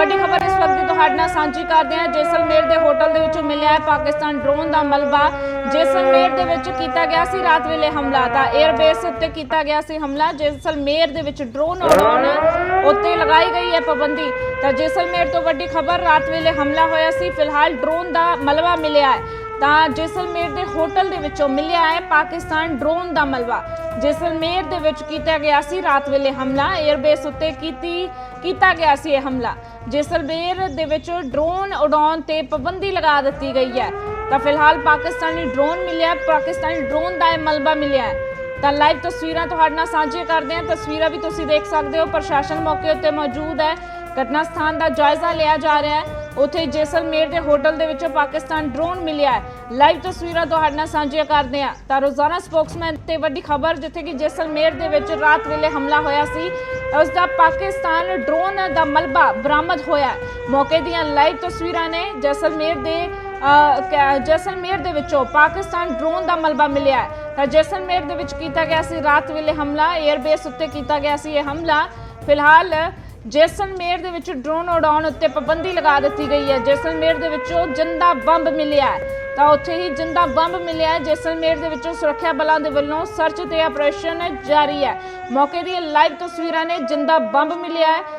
ਵੱਡੀ ਖਬਰ ਇਸ ਵਕਤ ਦੀ ਤੁਹਾਡੇ ਨਾਲ ਸਾਂਝੀ ਕਰਦੇ ਹਾਂ। ਜੈਸਲਮੇਰ ਦੇ ਹੋਟਲ ਦੇ ਵਿੱਚੋਂ ਮਿਲਿਆ ਹੈ ਪਾਕਿਸਤਾਨ ਡਰੋਨ ਦਾ ਮਲਬਾ। ਜੈਸਲਮੇਰ ਦੇ ਵਿੱਚ ਕੀਤਾ ਗਿਆ ਸੀ ਰਾਤ ਵੇਲੇ ਹਮਲਾ। ਤਾਂ 에ਅਰਬੇਸ ਉੱਤੇ ਕੀਤਾ ਗਿਆ ਸੀ ਹਮਲਾ। ਜੈਸਲਮੇਰ ਦੇ ਵਿੱਚ ਡਰੋਨ ਉਡਾਉਣ ਉੱਤੇ ਲਗਾਈ ਗਈ ਹੈ ਪਾਬੰਦੀ। ਤਾਂ ਜੈਸਲਮੇਰ ਤੋਂ ਵੱਡੀ ਖਬਰ, ਰਾਤ ਵੇਲੇ ਹਮਲਾ ਹੋਇਆ ਸੀ। ਫਿਲਹਾਲ ਡਰੋਨ ਦਾ ਮਲਬਾ ਮਿਲਿਆ ਹੈ। ਤਾਂ ਜੈਸਲਮੇਰ ਦੇ ਹੋਟਲ ਦੇ ਵਿੱਚੋਂ ਮਿਲਿਆ ਹੈ ਪਾਕਿਸਤਾਨ ਡਰੋਨ ਦਾ ਮਲਬਾ। ਜੈਸਲਮੇਰ ਦੇ ਵਿੱਚ ਕੀਤਾ ਗਿਆ ਸੀ ਰਾਤ ਵੇਲੇ ਹਮਲਾ। 에ਅਰਬੇਸ ਉੱਤੇ ਕੀਤੀ ਕੀਤਾ ਗਿਆ ਸੀ ਇਹ ਹਮਲਾ। ਜੈਸਲਮੇਰ ਦੇ ਵਿੱਚ ਡਰੋਨ ਉਡਾਉਣ ਤੇ ਪਾਬੰਦੀ ਲਗਾ ਦਿੱਤੀ ਗਈ ਹੈ। ਤਾਂ ਫਿਲਹਾਲ ਪਾਕਿਸਤਾਨੀ ਡਰੋਨ ਮਿਲਿਆ ਪਾਕਿਸਤਾਨੀ ਡਰੋਨ ਦਾ ਇਹ ਮਲਬਾ ਮਿਲਿਆ ਹੈ। ਤਾਂ ਲਾਈਵ ਤਸਵੀਰਾਂ ਤੁਹਾਡੇ ਨਾਲ ਸਾਂਝੀਆਂ ਕਰਦੇ ਹਾਂ। ਤਸਵੀਰਾਂ ਵੀ ਤੁਸੀਂ ਦੇਖ ਸਕਦੇ ਹੋ। ਪ੍ਰਸ਼ਾਸਨ ਮੌਕੇ ਉੱਤੇ ਮੌਜੂਦ ਹੈ। ਘਟਨਾ ਸਥਾਨ ਦਾ ਜਾਇਜ਼ਾ ਲਿਆ ਜਾ ਰਿਹਾ ਹੈ। ਉੱਥੇ ਜੈਸਲਮੇਰ ਦੇ ਹੋਟਲ ਦੇ ਵਿੱਚੋਂ ਪਾਕਿਸਤਾਨ ਡਰੋਨ ਮਿਲਿਆ ਹੈ। ਲਾਈਵ ਤਸਵੀਰਾਂ ਤੁਹਾਡੇ ਨਾਲ ਸਾਂਝੀਆਂ ਕਰਦੇ ਹਾਂ। ਤਾਂ ਰੋਜ਼ਾਨਾ ਸਪੋਕਸਮੈਨ ਤੇ ਵੱਡੀ ਖਬਰ ਜਿੱਥੇ ਕਿ ਜੈਸਲਮੇਰ ਦੇ ਵਿੱਚ ਰਾਤ ਵੇਲੇ ਹਮਲਾ ਹੋਇਆ ਸੀ ਉਸ ਦਾ ਪਾਕਿਸਤਾਨ ਡਰੋਨ ਦਾ ਮਲਬਾ ਬਰਾਮਦ ਹੋਇਆ ਮੌਕੇ ਦੀਆਂ ਲਾਈਵ ਤਸਵੀਰਾਂ ਨੇ ਜੈਸਲਮੇਰ ਦੇ ਅ, ਜੈਸਲਮੇਰ ਦੇ ਵਿੱਚੋਂ ਪਾਕਿਸਤਾਨ ਡਰੋਨ ਦਾ ਮਲਬਾ ਮਿਲਿਆ ਤਾਂ ਜੈਸਲਮੇਰ ਦੇ ਵਿੱਚ ਕੀਤਾ ਗਿਆ ਸੀ ਰਾਤ ਵੇਲੇ ਹਮਲਾ 에ਅਰਬੇਸ ਉੱਤੇ ਕੀਤਾ ਗਿਆ ਸੀ ਇਹ ਹਮਲਾ। ਫਿਲਹਾਲ ਜੈਸਲਮੇਰ ਦੇ ਵਿੱਚ ਡਰੋਨ ਉਡਾਉਣ ਉੱਤੇ ਪਾਬੰਦੀ ਲਗਾ ਦਿੱਤੀ ਗਈ ਹੈ। ਜੈਸਲਮੇਰ ਦੇ ਵਿੱਚੋਂ ਜਿੰਦਾ ਬੰਬ ਮਿਲਿਆ ਤਾਂ ਉੱਥੇ ਹੀ ਜਿੰਦਾ ਬੰਬ ਮਿਲਿਆ ਹੈ। ਜੈਸਲਮੇਰ ਦੇ ਵਿੱਚੋਂ ਸੁਰੱਖਿਆ ਬਲਾਂ ਦੇ ਵੱਲੋਂ ਸਰਚ ਤੇ ਆਪਰੇਸ਼ਨ ਜਾਰੀ ਹੈ। ਮੌਕੇ ਦੀਆਂ ਲਾਈਵ ਤਸਵੀਰਾਂ ਨੇ ਜਿੰਦਾ ਬੰਬ ਮਿਲਿਆ